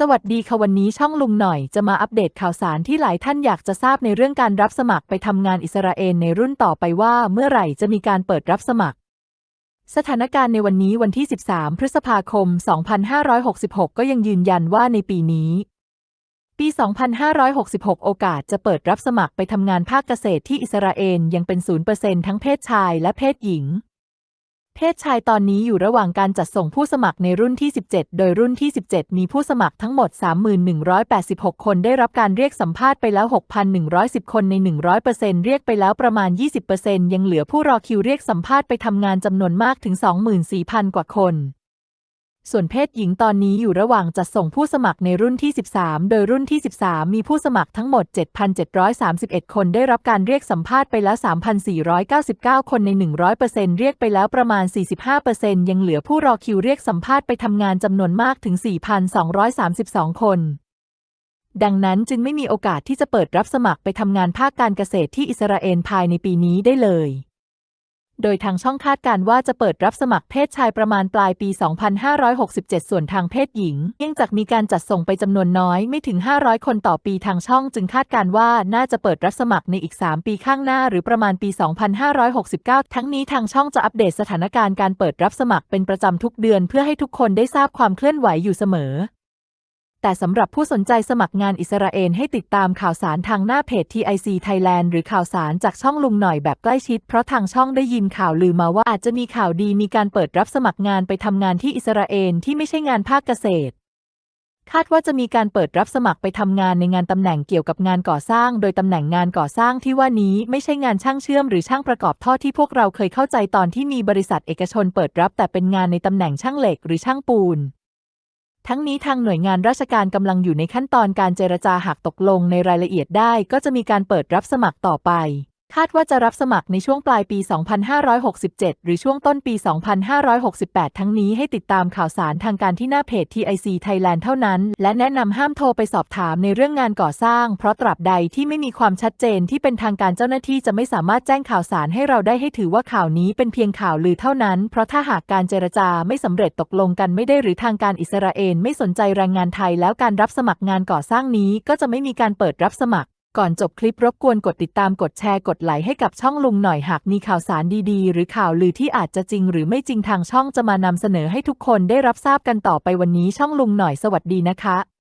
สวัสดีค่ะวันนี้ช่องลุงหน่อยจะมาอัปเดตข่าวสารที่หลายท่านอยากจะทราบในเรื่องการรับสมัครไปทำงานอิสราเอลในรุ่นต่อไปว่าเมื่อไหร่จะมีการเปิดรับสมัคร สถานการณ์ในวันนี้วันที่ 13 พฤษภาคม 2566 ก็ยังยืนยันว่าในปีนี้ ปี 2566 โอกาสจะเปิดรับสมัครไปทำงานภาคเกษตรที่อิสราเอลยังเป็น 0%ทั้งเพศชายและเพศหญิง เพศชายตอนนี้อยู่ระหว่างการจัดส่งผู้สมัครในรุ่นที่ 17 โดยรุ่นที่ 17 มีผู้สมัครทั้งหมด 3186 คนได้รับการเรียกสัมภาษณ์ไปแล้ว 6,110 คนใน 100%เรียกไปแล้วประมาณ 20%ยังเหลือผู้รอคิวเรียกสัมภาษณ์ไปทำงานจำนวนมากถึง 24,000 กว่าคน ส่วนเพศหญิงตอนนี้อยู่ระหว่างจัดส่งผู้สมัครในรุ่นที่ 13 โดยรุ่นที่ 13 มีผู้สมัครทั้งหมด 7,731 คนได้รับการเรียกสัมภาษณ์ไปแล้ว 3,499 คนใน 100%เรียกไปแล้วประมาณ 45%ยังเหลือผู้รอคิวเรียกสัมภาษณ์ไปทำงานจำนวนมากถึง 4,232 คน ดังนั้นจึงไม่มีโอกาสที่จะเปิดรับสมัครไปทำงานภาคการเกษตรที่อิสราเอลภายในปีนี้ได้เลย โดยทางช่องคาดการว่าจะเปิดรับสมัครเพศชายประมาณปลายปี 2567 ส่วนทางเพศหญิง เนื่องจากมีการจัดส่งไปจำนวนน้อยไม่ถึง 500 คนต่อปีทางช่องจึงคาดการว่าน่าจะเปิดรับสมัครในอีก 3 ปีข้างหน้าหรือประมาณปี 2569 ทั้งนี้ทางช่องจะอัปเดตสถานการณ์การเปิดรับสมัครเป็นประจำทุกเดือนเพื่อให้ทุกคนได้ทราบความเคลื่อนไหวอยู่เสมอ แต่สำหรับผู้สนใจสมัครงานอิสราเอลให้ติดตามข่าวสารทางหน้าเพจ TIC Thailand หรือข่าวสารจากช่องลุงหน่อยแบบใกล้ชิด เพราะทางช่องได้ยินข่าวลือมาว่าอาจจะมีข่าวดีมีการเปิดรับสมัครงานไปทำงานที่อิสราเอลที่ไม่ใช่งานภาคเกษตร คาดว่าจะมีการเปิดรับสมัครไปทำงานในงานตำแหน่งเกี่ยวกับงานก่อสร้าง โดยตำแหน่งงานก่อสร้างที่ว่านี้ไม่ใช่งานช่างเชื่อมหรือช่างประกอบท่อที่พวกเราเคยเข้าใจตอนที่มีบริษัทเอกชนเปิดรับ แต่เป็นงานในตำแหน่งช่างเหล็กหรือช่างปูน ทั้งนี้ทางหน่วยงานราชการกำลังอยู่ในขั้นตอนการเจรจาหากตกลงในรายละเอียดได้ ก็จะมีการเปิดรับสมัครต่อไป คาดว่าจะรับสมัครในช่วงปลายปี 2567 หรือช่วงต้นปี 2568 ทั้งนี้ให้ติดตามข่าวสารทางการที่หน้าเพจ TIC Thailand เท่านั้น และแนะนำห้ามโทรไปสอบถามในเรื่องงานก่อสร้าง เพราะตราบใดที่ไม่มีความชัดเจนที่เป็นทางการเจ้าหน้าที่จะไม่สามารถแจ้งข่าวสารให้เราได้ให้ถือว่าข่าวนี้เป็นเพียงข่าวลือเท่านั้น เพราะถ้าหากการเจรจาไม่สำเร็จตกลงกันไม่ได้หรือทางการอิสราเอลไม่สนใจแรงงานไทย แล้วการรับสมัครงานก่อสร้างนี้ก็จะไม่มีการเปิดรับสมัคร ก่อนจบคลิปรบกวนกดติดตามกดแชร์กดไลค์ให้กับช่องลุงหน่อยหากมีข่าวสารดีๆ หรือข่าวลือที่อาจจะจริงหรือไม่จริงทางช่องจะมานำเสนอให้ทุกคนได้รับทราบกันต่อไปวันนี้ช่องลุงหน่อยสวัสดีนะคะ